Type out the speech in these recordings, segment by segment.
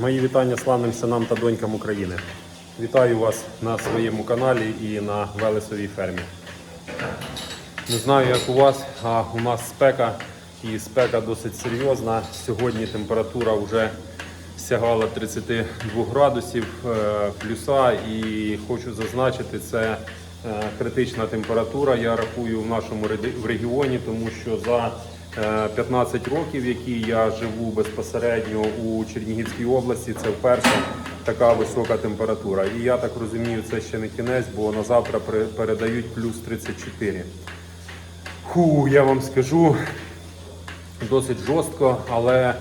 Мої вітання славним синам та донькам України. Вітаю вас на своєму каналі і на Велесовій фермі. Не знаю, як у вас, а у нас спека і спека досить серйозна. Сьогодні температура вже сягала 32 градусів е, плюса і хочу зазначити, це е, критична температура. Я рахую в нашому регіоні, тому що за 15 років, які я живу безпосередньо у Чернігівській області, це вперше така висока температура. І я так розумію, це ще не кінець, бо на завтра пере- передають плюс 34. Ху, я вам скажу, досить жорстко, але,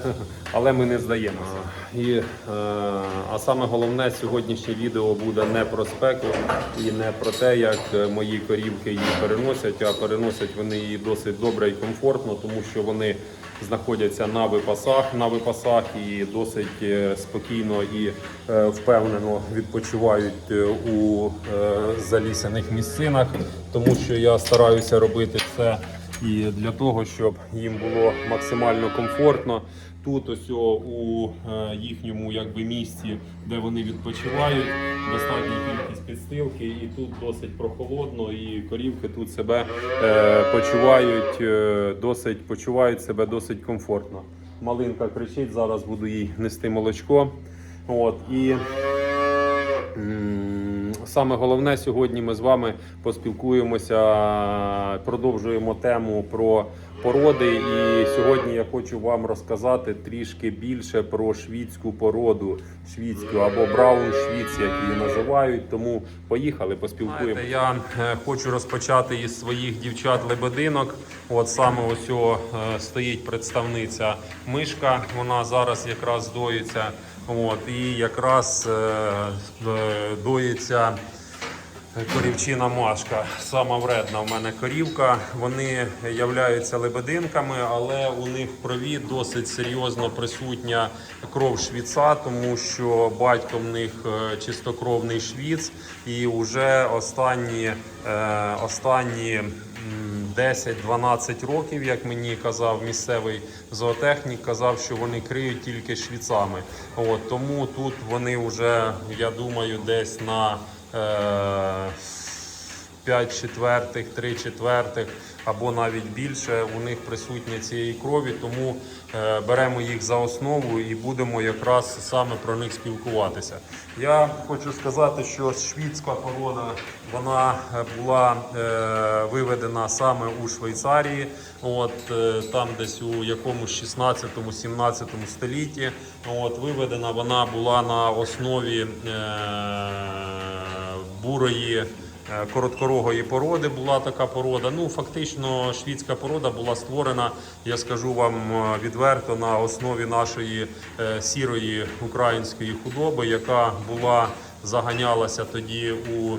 але ми не здаємося. І, е, а саме головне, сьогоднішнє відео буде не про спеку і не про те, як е, мої корівки її переносять, а переносять вони її досить добре і комфортно, тому що вони знаходяться на випасах, на випасах і досить е, спокійно і впевнено відпочивають у залісених місцинах, тому що я стараюся робити все і для того, щоб їм було максимально комфортно. Тут ось у е, їхньому якби місці, де вони відпочивають, достатня кількість підстилки, і тут досить прохолодно, і корівки тут себе е, почувають е, досить почувають себе досить комфортно. Малинка кричить, зараз буду їй нести молочко. От і М, Саме головне сьогодні ми з вами поспілкуємося, продовжуємо тему про породи. І сьогодні я хочу вам розказати трішки більше про швідську породу, швідську або браун швіц, як її називають. Тому поїхали, поспілкуємося. Я е, хочу розпочати із своїх дівчат-лебединок. От саме ось е, стоїть представниця мишка. Вона зараз якраз доїться. От, і якраз е, доїться корівчина Машка. Сама вредна в мене корівка. Вони являються лебединками, але у них в крові досить серйозно присутня кров швіца, тому що батько в них е, чистокровний швіц, і вже останні, е, останні 10-12 років, як мені казав місцевий зоотехнік, казав, що вони криють тільки швіцами. От, тому тут вони вже, я думаю, десь на е, 5 четвертих, 3 четвертих або навіть більше у них присутня цієї крові, тому беремо їх за основу і будемо якраз саме про них спілкуватися. Я хочу сказати, що швідська порода вона е, була е, виведена саме у Швейцарії, от е, там десь у якомусь 16-17 столітті. От виведена вона була на основі е, бурої. Е, Короткорогої породи була така порода. Ну, фактично, швідська порода була створена, я скажу вам е, відверто, на основі нашої е, сірої української худоби, яка була заганялася тоді у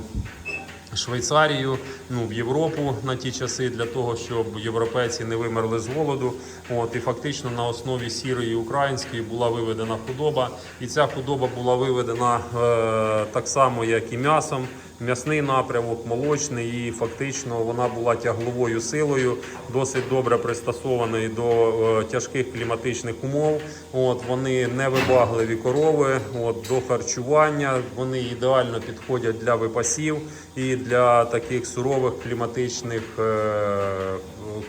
Швейцарію, ну в Європу на ті часи для того, щоб європейці не вимерли з голоду. От і фактично на основі сірої української була виведена худоба, і ця худоба була виведена е, так само, як і м'ясом. М'ясний напрямок, молочний, і фактично вона була тягловою силою, досить добре пристосованою до е, тяжких кліматичних умов. От вони невибагливі корови, от до харчування. Вони ідеально підходять для випасів і для таких сурових кліматичних, е,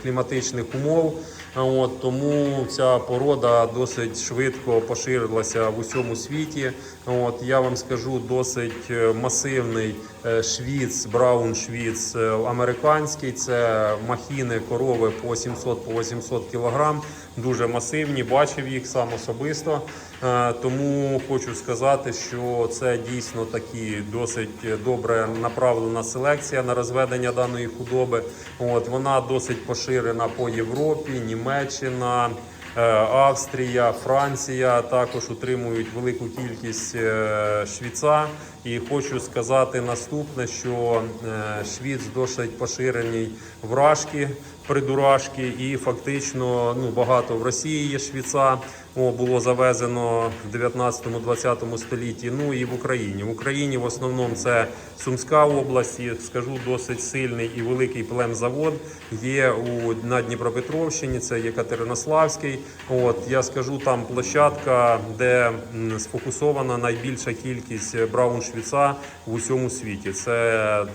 кліматичних умов. От, тому ця порода досить швидко поширилася в усьому світі. От, я вам скажу досить е, масивний швіц, браун швіц е, американський. Це махіни корови по 700 по 800 кілограм. Дуже масивні, бачив їх сам особисто. Е, Тому хочу сказати, що це дійсно такі досить добре направлена селекція на розведення даної худоби. От вона досить поширена по Європі, Німеччина. Е, Австрія, Франція також утримують велику кількість е, швіца. І хочу сказати наступне, що е, швіц досить поширений в рашки, придурашки, і фактично ну, багато в Росії є швіца. Було завезено в 19-20 столітті. Ну і в Україні. В Україні в основному це Сумська область, і, скажу досить сильний і великий племзавод є у на Дніпропетровщині. Це Єкатеринославський. От я скажу там площадка, де сфокусована найбільша кількість брауншвіца в усьому світі. Це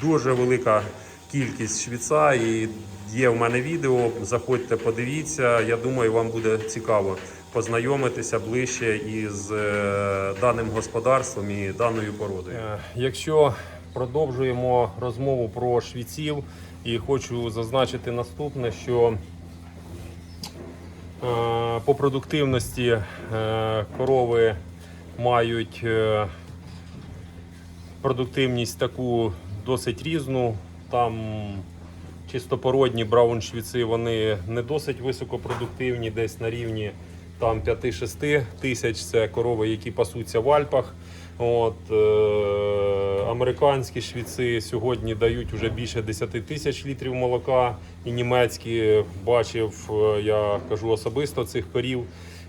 дуже велика кількість швіца і є в мене відео. Заходьте, подивіться. Я думаю, вам буде цікаво познайомитися ближче із е, даним господарством і даною породою. Якщо продовжуємо розмову про швіців, і хочу зазначити наступне, що Е, По продуктивності е, корови мають е, продуктивність таку досить різну. Там чистопородні брауншвіци вони не досить високопродуктивні, десь на рівні там 5-6 тисяч. Це корови, які пасуться в Альпах. От, е, американські швіци сьогодні дають вже більше 10 тисяч літрів молока. І німецькі бачив, е, я кажу особисто цих корів.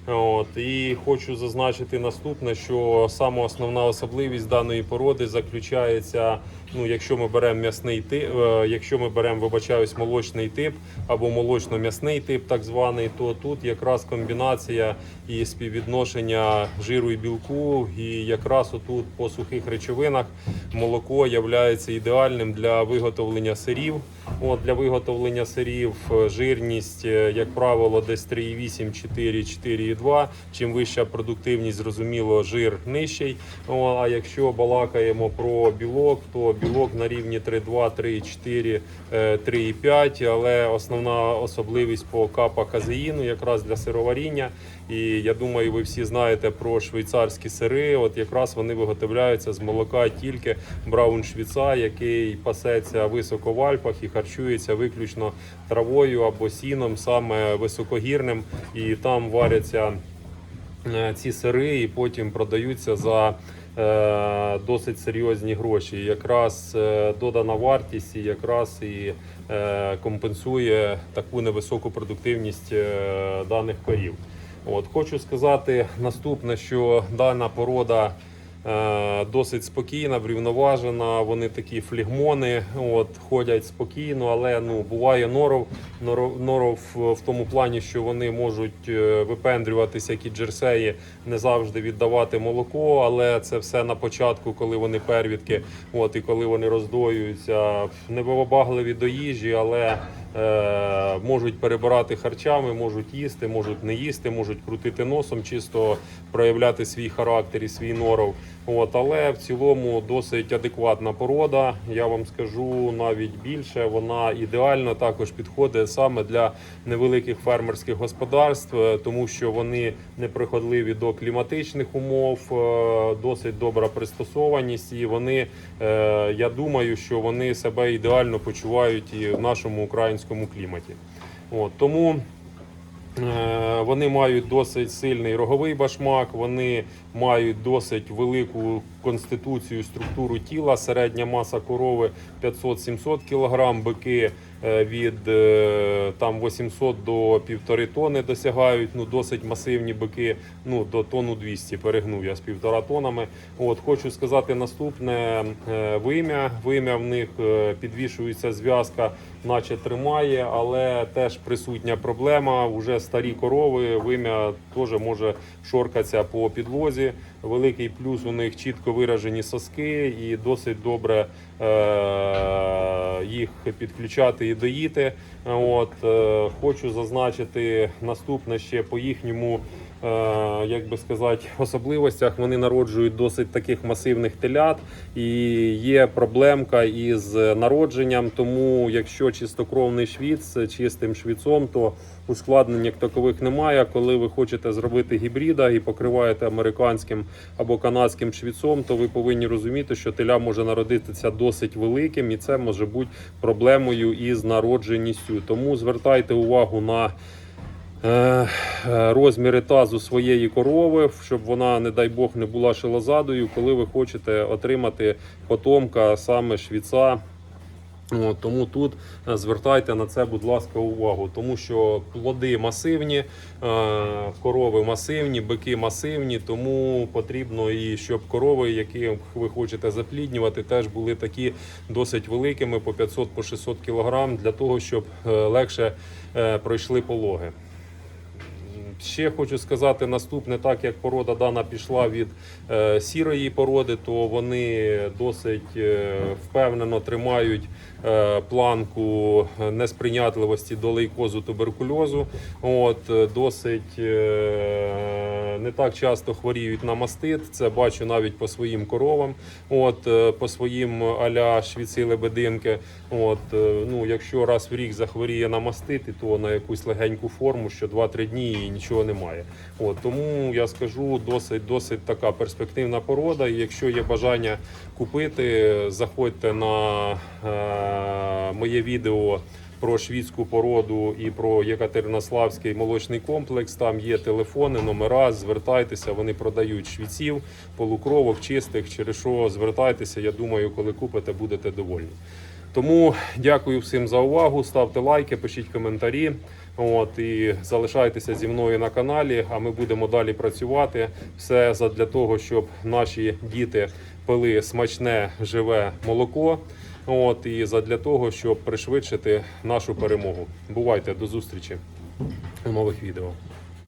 От, і хочу зазначити наступне, що саме основна особливість даної породи заключається, ну, якщо ми беремо м'ясний тип, якщо ми беремо, вибачаюсь, молочний тип або молочно-м'ясний тип, так званий, то тут якраз комбінація і співвідношення жиру і білку, і якраз отут по сухих речовинах молоко є ідеальним для виготовлення сирів. От, для виготовлення сирів е, жирність, е, як правило, десь 3,8, 4, 4,2. Чим вища продуктивність, зрозуміло, жир нижчий. О, а якщо балакаємо про білок, то білок на рівні 3,2, 3,4, е, 3,5. Але основна особливість по капа казеїну якраз для сироваріння. І я думаю, ви всі знаєте про швейцарські сири. От якраз вони виготовляються з молока тільки брауншвіца, який пасеться високо в Альпах і харчується виключно травою або сіном, саме високогірним, і там варяться е, ці сири, і потім продаються за. е, Досить серйозні гроші. Якраз е, додана вартість і якраз і компенсує таку невисоку продуктивність даних корів. От хочу сказати наступне, що дана порода е, досить спокійна, врівноважена. Вони такі флігмони, от ходять спокійно, але ну буває норов. Норов, норов в тому плані, що вони можуть е, випендрюватися, як і джерсеї, не завжди віддавати молоко, але це все на початку, коли вони первідки, от і коли вони роздоюються, невибагливі до їжі, але можуть перебирати харчами, можуть їсти, можуть не їсти, можуть крутити носом, чисто проявляти свій характер і свій норов. От, але в цілому досить адекватна порода. Я вам скажу навіть більше. Вона ідеально також підходить саме для невеликих фермерських господарств, е, тому що вони неприхотливі до кліматичних умов, е, досить добра пристосованість, і вони, е, я думаю, що вони себе ідеально почувають і в нашому українському кліматі. От, тому Вони мають досить сильний роговий башмак, вони мають досить велику конституцію, структуру тіла. Середня маса корови 500-700 кг, бики е, від е, там 800 до півтори тони досягають. Ну досить масивні бики. Ну до тону 200 перегнув я з півтора тонами. От хочу сказати наступне е, вим'я. Вим'я в них е, підвішується зв'язка, наче тримає, але теж присутня проблема. Уже старі корови, вим'я теж може шоркатися по підлозі. Великий плюс у них чітко виражені соски і досить добре е- їх підключати і доїти. От е- хочу зазначити наступне ще по їхньому. Е, Як би сказати, особливостях вони народжують досить таких масивних телят, і є проблемка із народженням. Тому, якщо чистокровний швіц чистим швіцом, то ускладнень як такових немає. Коли ви хочете зробити гібрида і покриваєте американським або канадським швіцом, то ви повинні розуміти, що теля може народитися досить великим, і це може бути проблемою із народженістю. Тому звертайте увагу на. Е, е, Розміри тазу своєї корови, щоб вона, не дай Бог, не була шилозадою, коли ви хочете отримати потомка саме швіца От, тому тут е, звертайте на це, будь ласка, увагу, тому що плоди масивні, корови масивні, бики масивні, тому потрібно і щоб корови, які ви хочете запліднювати, теж були такі досить великими по 500 по 600 кг, для того, щоб легше пройшли пологи. Ще хочу сказати наступне, так як порода дана пішла від е, сірої породи, то вони досить е, впевнено тримають е, планку несприйнятливості до лейкозу туберкульозу. От, е, досить е, не так часто хворіють на мастит. Це бачу навіть по своїм коровам, от, е, по своїм аля швіци лебединки. От, е, ну, якщо раз в рік захворіє на мастити, то на якусь легеньку форму, що 2-3 дні і нічого немає. От, тому я скажу, досить, досить така перспективна порода. І якщо є бажання купити, заходьте на е, моє відео. Про швідську породу і про Єкатеринославський молочний комплекс. Там є телефони, номера. Звертайтеся, вони продають швіців, полукровок, чистих. Через що звертайтеся. Я думаю, коли купите, будете довольні. Тому дякую всім за увагу. Ставте лайки, пишіть коментарі. От і залишайтеся зі мною на каналі. А ми будемо далі працювати. Все для того, щоб наші діти пили смачне живе молоко. От і задля того, щоб пришвидшити нашу перемогу. Бувайте до зустрічі у нових відео.